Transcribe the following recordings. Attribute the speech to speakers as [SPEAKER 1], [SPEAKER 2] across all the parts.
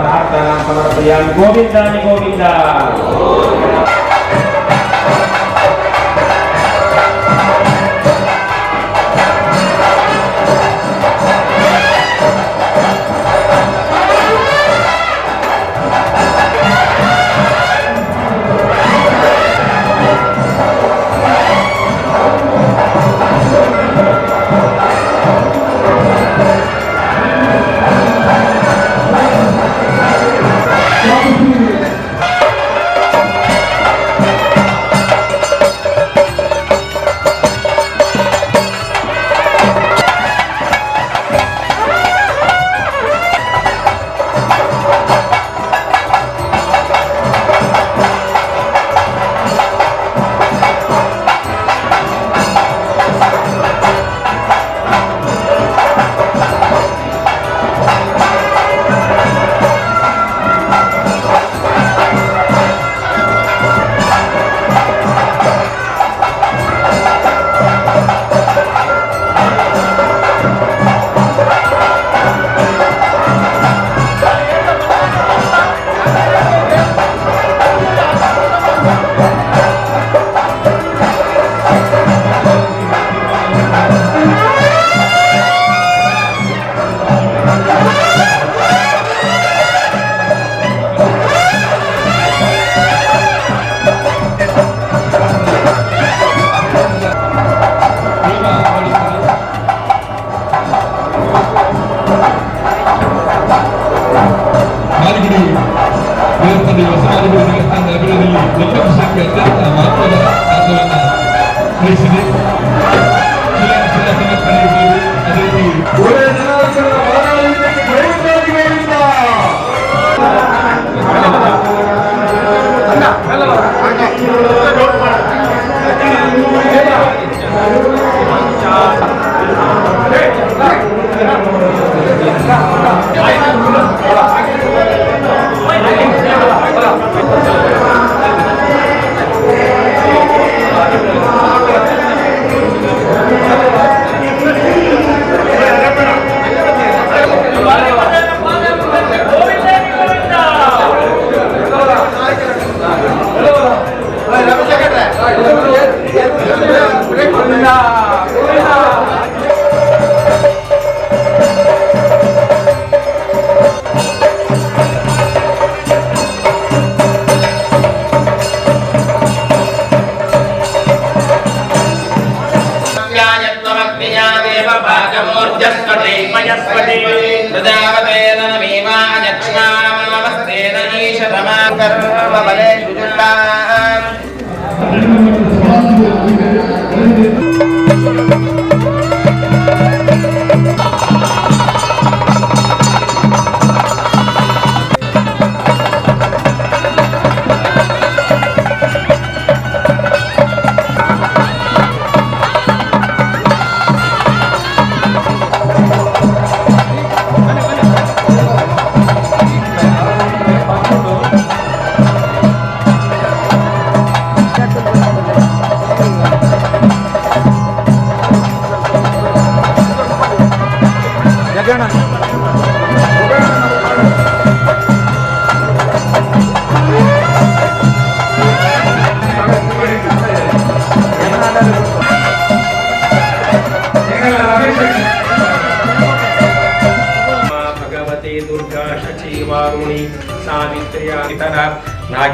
[SPEAKER 1] ప్రార్థనా
[SPEAKER 2] సమర్పయామి గోవిందాన్ని గోవిందా नमीवायक्ष्मामस्तेन ईशतमा कर्मबले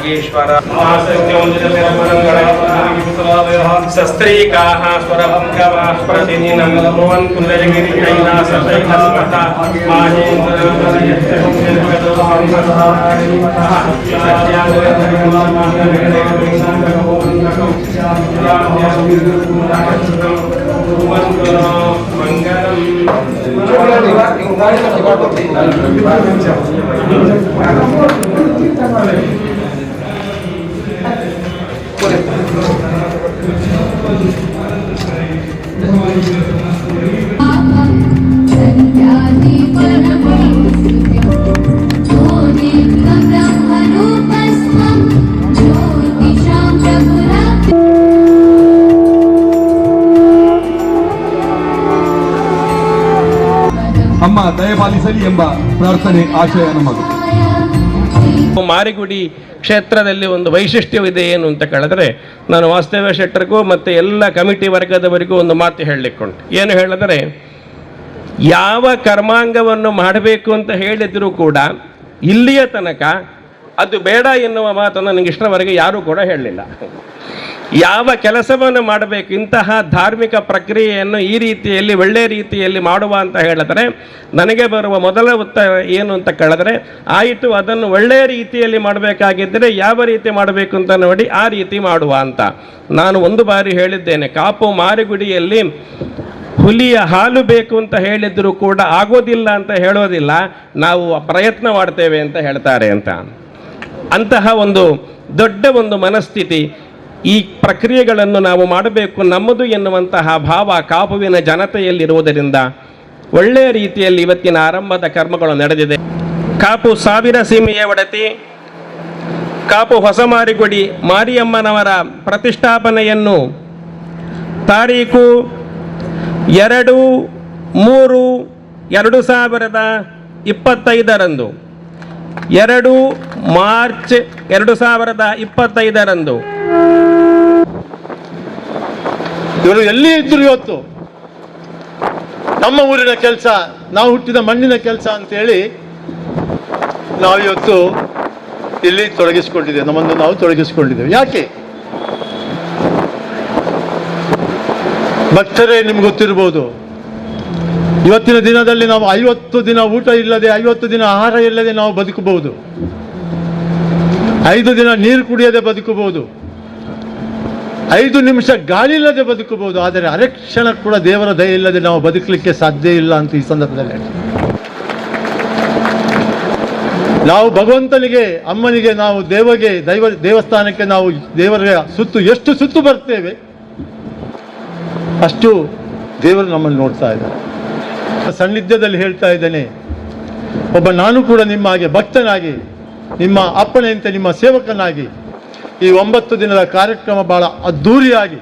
[SPEAKER 3] योगीश्वर। शस्त्रीकाः स्वरभङ्गमास्प्रतिदिनं कुर्वन्तु
[SPEAKER 4] ಅಮ್ಮ
[SPEAKER 2] ದಯಪಾಲಿಸಲಿ ಎಂಬ ಪ್ರಾರ್ಥನೆ ಆಶಯ ನಮ್ಮದು
[SPEAKER 3] ಮಾರಿಗುಡಿ ಕ್ಷೇತ್ರದಲ್ಲಿ ಒಂದು ವೈಶಿಷ್ಟ್ಯವಿದೆ ಏನು ಅಂತ ಕೇಳಿದ್ರೆ, ನಾನು ವಾಸ್ತವ್ಯ ಶೆಟ್ಟರ್ಗೂ ಮತ್ತು ಎಲ್ಲ ಕಮಿಟಿ ವರ್ಗದವರಿಗೂ ಒಂದು ಮಾತು ಹೇಳಲಿಕ್ಕುಂಟು ಏನು ಹೇಳಿದ್ರೆ, ಯಾವ ಕರ್ಮಾಂಗವನ್ನು ಮಾಡಬೇಕು ಅಂತ ಹೇಳಿದರೂ ಕೂಡ, ಇಲ್ಲಿಯ ತನಕ ಅದು ಬೇಡ ಎನ್ನುವ ಮಾತನ್ನು ನನಗೆ ಇಷ್ಟರವರೆಗೆ ಯಾರೂ ಕೂಡ ಹೇಳಲಿಲ್ಲ. ಯಾವ ಕೆಲಸವನ್ನು ಮಾಡಬೇಕು, ಇಂತಹ ಧಾರ್ಮಿಕ ಪ್ರಕ್ರಿಯೆಯನ್ನು ಈ ರೀತಿಯಲ್ಲಿ ಒಳ್ಳೆಯ ರೀತಿಯಲ್ಲಿ ಮಾಡುವ ಅಂತ ಹೇಳಿದರೆ, ನನಗೆ ಬರುವ ಮೊದಲ ಉತ್ತರ ಏನು ಅಂತ ಕೇಳಿದ್ರೆ, ಆಯಿತು, ಅದನ್ನು ಒಳ್ಳೆಯ ರೀತಿಯಲ್ಲಿ ಮಾಡಬೇಕಾಗಿದ್ದರೆ ಯಾವ ರೀತಿ ಮಾಡಬೇಕು ಅಂತ ನೋಡಿ, ಆ ರೀತಿ ಮಾಡುವ ಅಂತ. ನಾನು ಒಂದು ಬಾರಿ ಹೇಳಿದ್ದೇನೆ, ಕಾಪು ಮಾರಿಗುಡಿಯಲ್ಲಿ ಹುಲಿಯ ಹಾಲು ಬೇಕು ಅಂತ ಹೇಳಿದರೂ ಕೂಡ ಆಗೋದಿಲ್ಲ ಅಂತ ಹೇಳೋದಿಲ್ಲ, ನಾವು ಪ್ರಯತ್ನ ಮಾಡ್ತೇವೆ ಅಂತ ಹೇಳ್ತಾರೆ ಅಂತ. ಅಂತಹ ಒಂದು ದೊಡ್ಡ ಒಂದು ಮನಸ್ಥಿತಿ ಈ ಪ್ರಕ್ರಿಯೆಗಳನ್ನು ನಾವು ಮಾಡಬೇಕು ನಮ್ಮದು ಎನ್ನುವಂತಹ ಭಾವ ಕಾಪುವಿನ ಜನತೆಯಲ್ಲಿರುವುದರಿಂದ ಒಳ್ಳೆಯ ರೀತಿಯಲ್ಲಿ ಇವತ್ತಿನ ಆರಂಭದ ಕರ್ಮಗಳು ನಡೆದಿದೆ. ಕಾಪು ಸಾವಿರ ಸೀಮೆಯ ಒಡತಿ, ಕಾಪು ಹೊಸಮಾರಿಗುಡಿ ಮಾರಿಯಮ್ಮನವರ ಪ್ರತಿಷ್ಠಾಪನೆಯನ್ನು ತಾರೀಕು ಎರಡು ಮೂರು ಎರಡು ಸಾವಿರದ ಇಪ್ಪತ್ತೈದರಂದು ಎರಡು ಮಾರ್ಚ್ ಎರಡು ಸಾವಿರದ ಇಪ್ಪತ್ತೈದರಂದು.
[SPEAKER 5] ಇವರು ಎಲ್ಲಿ ಇದ್ರು ಇವತ್ತು? ನಮ್ಮ ಊರಿನ ಕೆಲಸ, ನಾವು ಹುಟ್ಟಿದ ಮಣ್ಣಿನ ಕೆಲಸ ಅಂತೇಳಿ ನಾವಿವತ್ತು ಇಲ್ಲಿ ತೊಡಗಿಸಿಕೊಂಡಿದ್ದೇವೆ. ನಮ್ಮನ್ನು ನಾವು ತೊಡಗಿಸಿಕೊಂಡಿದ್ದೇವೆ. ಯಾಕೆ? ಭಕ್ತರೇ, ನಿಮ್ಗೆ ಗೊತ್ತಿರ್ಬೋದು. ಇವತ್ತಿನ ದಿನದಲ್ಲಿ ನಾವು ಐವತ್ತು ದಿನ ಊಟ ಇಲ್ಲದೆ, ಐವತ್ತು ದಿನ ಆಹಾರ ಇಲ್ಲದೆ ನಾವು ಬದುಕಬಹುದು. ಐದು ದಿನ ನೀರು ಕುಡಿಯದೆ ಬದುಕಬಹುದು. ಐದು ನಿಮಿಷ ಗಾಳಿ ಇಲ್ಲದೆ ಬದುಕಬಹುದು. ಆದರೆ ಅರೆಕ್ಷಣ ಕೂಡ ದೇವರ ದಯ ಇಲ್ಲದೆ ನಾವು ಬದುಕಲಿಕ್ಕೆ ಸಾಧ್ಯ ಇಲ್ಲ ಅಂತ ಈ ಸಂದರ್ಭದಲ್ಲಿ ನಾವು ಭಗವಂತನಿಗೆ, ಅಮ್ಮನಿಗೆ, ನಾವು ದೇವಗೆ, ದೈವ ದೇವಸ್ಥಾನಕ್ಕೆ ನಾವು ದೇವರ ಸುತ್ತು, ಎಷ್ಟು ಸುತ್ತು ಬರ್ತೇವೆ, ಅಷ್ಟು ದೇವರು ನಮ್ಮನ್ನು ನೋಡ್ತಾ ಇದ್ದಾರೆ. ಸಾನ್ನಿಧ್ಯದಲ್ಲಿ ಹೇಳ್ತಾ ಇದ್ದೇನೆ. ಒಬ್ಬ ನಾನು ಕೂಡ ನಿಮ್ಮ ಹಾಗೆ ಭಕ್ತನಾಗಿ, ನಿಮ್ಮ ಅಪ್ಪಣೆಯಂತೆ ನಿಮ್ಮ ಸೇವಕನಾಗಿ, ಈ ಒಂಬತ್ತು ದಿನದ ಕಾರ್ಯಕ್ರಮ ಬಹಳ ಅದ್ಧೂರಿಯಾಗಿ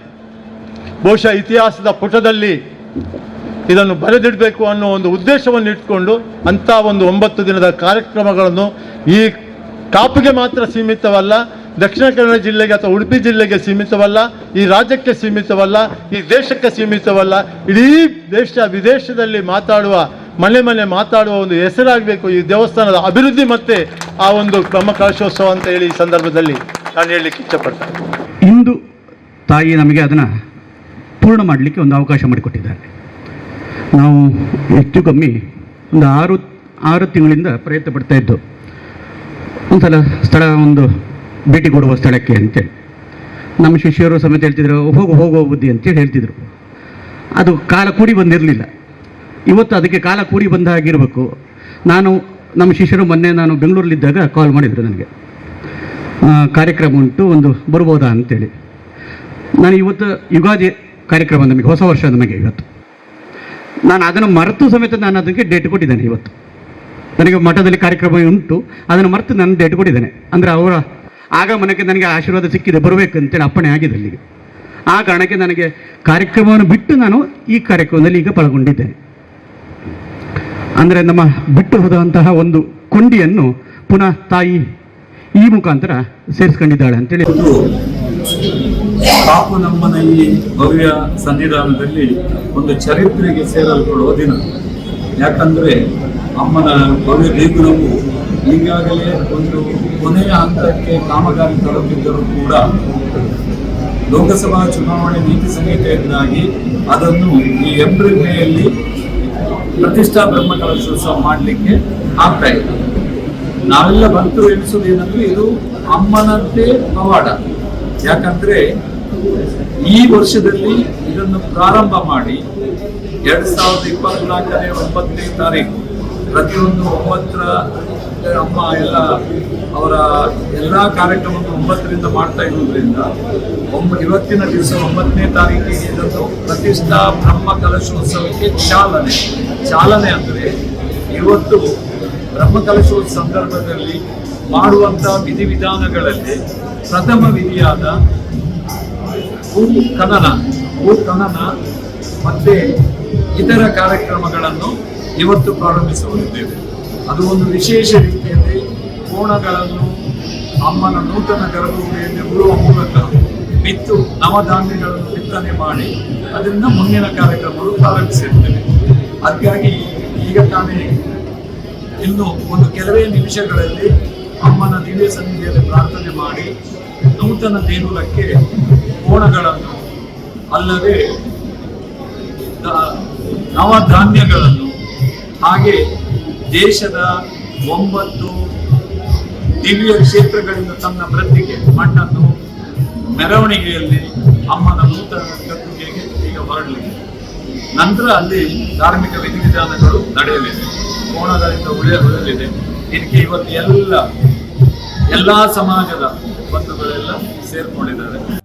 [SPEAKER 5] ಬಹುಶಃ ಇತಿಹಾಸದ ಪುಟದಲ್ಲಿ ಇದನ್ನು ಬರೆದಿಡಬೇಕು ಅನ್ನೋ ಒಂದು ಉದ್ದೇಶವನ್ನು ಇಟ್ಕೊಂಡು ಅಂಥ ಒಂದು ಒಂಬತ್ತು ದಿನದ ಕಾರ್ಯಕ್ರಮಗಳನ್ನು ಈ ಕಾಪಿಗೆ ಮಾತ್ರ ಸೀಮಿತವಲ್ಲ ದಕ್ಷಿಣ ಕನ್ನಡ ಜಿಲ್ಲೆಗೆ ಅಥವಾ ಉಡುಪಿ ಜಿಲ್ಲೆಗೆ ಸೀಮಿತವಲ್ಲ, ಈ ರಾಜ್ಯಕ್ಕೆ ಸೀಮಿತವಲ್ಲ, ಈ ದೇಶಕ್ಕೆ ಸೀಮಿತವಲ್ಲ, ಇಡೀ ದೇಶ ವಿದೇಶದಲ್ಲಿ ಮಾತಾಡುವ, ಮನೆ ಮನೆ ಮಾತಾಡುವ ಒಂದು ಹೆಸರಾಗಬೇಕು ಈ ದೇವಸ್ಥಾನದ ಅಭಿವೃದ್ಧಿ ಮತ್ತೆ ಆ ಒಂದು ಕ್ರಮ ಕಲಶೋತ್ಸವ ಅಂತ ಹೇಳಿ ಈ ಸಂದರ್ಭದಲ್ಲಿ ನಾನು ಹೇಳಲಿಕ್ಕೆ ಇಷ್ಟಪಡ್ತೇನೆ.
[SPEAKER 6] ಇಂದು ತಾಯಿ ನಮಗೆ ಅದನ್ನು ಪೂರ್ಣ ಮಾಡಲಿಕ್ಕೆ ಒಂದು ಅವಕಾಶ ಮಾಡಿಕೊಟ್ಟಿದ್ದಾರೆ. ನಾವು ಹೆಚ್ಚು ಕಮ್ಮಿ ಒಂದು ಆರು ಆರು ತಿಂಗಳಿಂದ ಪ್ರಯತ್ನ ಪಡ್ತಾ ಇದ್ದು, ಒಂದ್ಸಲ ಸ್ಥಳ ಒಂದು ಭೇಟಿ ಕೊಡುವ ಸ್ಥಳಕ್ಕೆ ಅಂತೇಳಿ ನಮ್ಮ ಶಿಷ್ಯರು ಸಮೇತ ಹೇಳ್ತಿದ್ರು, ಹೋಗು ಹೋಗುವ ಬುದ್ಧಿ ಅಂತೇಳಿ ಹೇಳ್ತಿದ್ರು. ಅದು ಕಾಲ ಕೂಡಿ ಬಂದಿರಲಿಲ್ಲ. ಇವತ್ತು ಅದಕ್ಕೆ ಕಾಲ ಕೂಡಿ ಬಂದ ಹಾಗಿರಬೇಕು ನಾನು, ನಮ್ಮ ಶಿಷ್ಯರು ಮೊನ್ನೆ ನಾನು ಬೆಂಗಳೂರಲ್ಲಿದ್ದಾಗ ಕಾಲ್ ಮಾಡಿದರು ನನಗೆ. ಕಾರ್ಯಕ್ರಮ ಉಂಟು, ಒಂದು ಬರ್ಬೋದಾ ಅಂತೇಳಿ ನಾನು ಇವತ್ತು ಯುಗಾದಿ ಕಾರ್ಯಕ್ರಮ ನಮಗೆ, ಹೊಸ ವರ್ಷ ನಮಗೆ ಇವತ್ತು. ನಾನು ಅದನ್ನು ಮರೆತು ಸಮೇತ ನಾನು ಅದಕ್ಕೆ ಡೇಟ್ ಕೊಟ್ಟಿದ್ದೇನೆ ಇವತ್ತು. ನನಗೆ ಮಠದಲ್ಲಿ ಕಾರ್ಯಕ್ರಮ ಉಂಟು, ಅದನ್ನು ಮರೆತು ನಾನು ಡೇಟ್ ಕೊಟ್ಟಿದ್ದೇನೆ. ಅಂದರೆ ಅವರ ಆಗಮನಕ್ಕೆ ನನಗೆ ಆಶೀರ್ವಾದ ಸಿಕ್ಕಿದೆ ಬರಬೇಕಂತೇಳಿ ಅಪ್ಪಣೆ ಆಗಿದೆ ಅಲ್ಲಿಗೆ. ಆ ಕಾರಣಕ್ಕೆ ನನಗೆ ಕಾರ್ಯಕ್ರಮವನ್ನು ಬಿಟ್ಟು ನಾನು ಈ ಕಾರ್ಯಕ್ರಮದಲ್ಲಿ ಈಗ ಪಾಲ್ಗೊಂಡಿದ್ದೇನೆ. ಅಂದರೆ ನಮ್ಮ ಬಿಟ್ಟು ಹೋದಂತಹ ಒಂದು ಕೊಂಡಿಯನ್ನು ಪುನಃ ತಾಯಿ ಈ ಮುಖಾಂತರ ಸೇರಿಸ್ಕೊಂಡಿದ್ದಾಳೆ ಅಂತೇಳಿ.
[SPEAKER 7] ಕಾಪು ನಮ್ಮನ ಈ ಭವ್ಯ ಸನ್ನಿಧಾನದಲ್ಲಿ ಒಂದು ಚರಿತ್ರೆಗೆ ಸೇರಲ್ಪಡುವ ದಿನ. ಯಾಕಂದ್ರೆ ಅಮ್ಮನ ಭವ್ಯ ದೇಗುಲವು ಈಗಾಗಲೇ ಒಂದು ಕೊನೆಯ ಹಂತಕ್ಕೆ ಕಾಮಗಾರಿ ತಲುಪಿದ್ದರೂ ಕೂಡ ಲೋಕಸಭಾ ಚುನಾವಣೆ ನೀತಿ ಸಂಹಿತೆಯಿಂದಾಗಿ ಅದನ್ನು ಈ ಏಪ್ರಿಲ್ ಮೇಯಲ್ಲಿ ಪ್ರತಿಷ್ಠಾ ಬ್ರಹ್ಮ ಕಲಶೋತ್ಸವ ಮಾಡಲಿಕ್ಕೆ ಆಗ್ತಾ ಇದೆ. ನಾವೆಲ್ಲ ಬಂತು ಎನಿಸೋದೇನಂದ್ರೆ ಇದು ಅಮ್ಮನಂತೆ ಪವಾಡ. ಯಾಕಂದ್ರೆ ಈ ವರ್ಷದಲ್ಲಿ ಇದನ್ನು ಪ್ರಾರಂಭ ಮಾಡಿ ಎರಡ್ ಸಾವಿರದ ಇಪ್ಪತ್ನಾಲ್ಕನೇ ಒಂಬತ್ತನೇ ತಾರೀಕು ಪ್ರತಿಯೊಂದು ಒಂಬತ್ತರ ಅಮ್ಮ ಎಲ್ಲ ಅವರ ಎಲ್ಲ ಕಾರ್ಯಕ್ರಮವನ್ನು ಒಂಬತ್ತರಿಂದ ಮಾಡ್ತಾ ಇರುವುದರಿಂದ ಒಂಬ ಇವತ್ತಿನ ದಿವಸ ಒಂಬತ್ತನೇ ತಾರೀಕಿಗೆ ಇದನ್ನು ಪ್ರತಿಷ್ಠಾ ಬ್ರಹ್ಮ ಕಲಶೋತ್ಸವಕ್ಕೆ ಚಾಲನೆ. ಚಾಲನೆ ಅಂದರೆ ಇವತ್ತು ಬ್ರಹ್ಮ ಕಲಶೋತ್ಸವ ಸಂದರ್ಭದಲ್ಲಿ ಮಾಡುವಂಥ ವಿಧಿವಿಧಾನಗಳಲ್ಲಿ ಪ್ರಥಮ ವಿಧಿಯಾದ ಭೂ ಖನನ ಭೂ ಖನನ ಮತ್ತೆ ಇತರ ಕಾರ್ಯಕ್ರಮಗಳನ್ನು ಇವತ್ತು ಪ್ರಾರಂಭಿಸಲಿದ್ದೇವೆ ಅದು ಒಂದು ವಿಶೇಷ ರೀತಿಯಲ್ಲಿ ಕೋಣಗಳನ್ನು ಅಮ್ಮನ ನೂತನ ಗರ್ಭಗುಡಿಯಲ್ಲಿ ಉಳುವ ಮೂಲಕ ಬಿತ್ತು ನವಧಾನ್ಯಗಳನ್ನು ಬಿತ್ತನೆ ಮಾಡಿ ಅದರಿಂದ ಮುಂದಿನ ಕಾರ್ಯಕ್ರಮಗಳು ಪ್ರಾರಂಭಿಸಿರ್ತೇವೆ. ಅದಕ್ಕಾಗಿ ಈಗ ತಾನೇ ಇನ್ನು ಒಂದು ಕೆಲವೇ ನಿಮಿಷಗಳಲ್ಲಿ ಅಮ್ಮನ ದಿವ್ಯ ಸನ್ನಿಧಿಯಲ್ಲಿ ಪ್ರಾರ್ಥನೆ ಮಾಡಿ ನೂತನ ದೇಗುಲಕ್ಕೆ ಕೋಣಗಳನ್ನು ಅಲ್ಲದೆ ನವಧಾನ್ಯಗಳನ್ನು ಹಾಗೆ ದೇಶದ ಒಂಬತ್ತು ದಿವ್ಯ ಕ್ಷೇತ್ರಗಳಿಂದ ತನ್ನ ಪ್ರತಿಗೆ ಮಣ್ಣನ್ನು ಮೆರವಣಿಗೆಯಲ್ಲಿ ಅಮ್ಮನ ನೂತನ ಗದ್ದುಗೆಗೆ ಈಗ ಹೊರಡಲಿದೆ. ನಂತರ ಅಲ್ಲಿ ಧಾರ್ಮಿಕ ವಿಧಿವಿಧಾನಗಳು ನಡೆಯಲಿದೆ. ಕೋಣಗಳಿಂದ ಉಳಿಯ ಉಳಿಯಲಿದೆ ಇದಕ್ಕೆ ಇವತ್ತು ಎಲ್ಲ ಎಲ್ಲ ಸಮಾಜದ ಬಂಧುಗಳೆಲ್ಲ ಸೇರ್ಕೊಂಡಿದ್ದಾರೆ.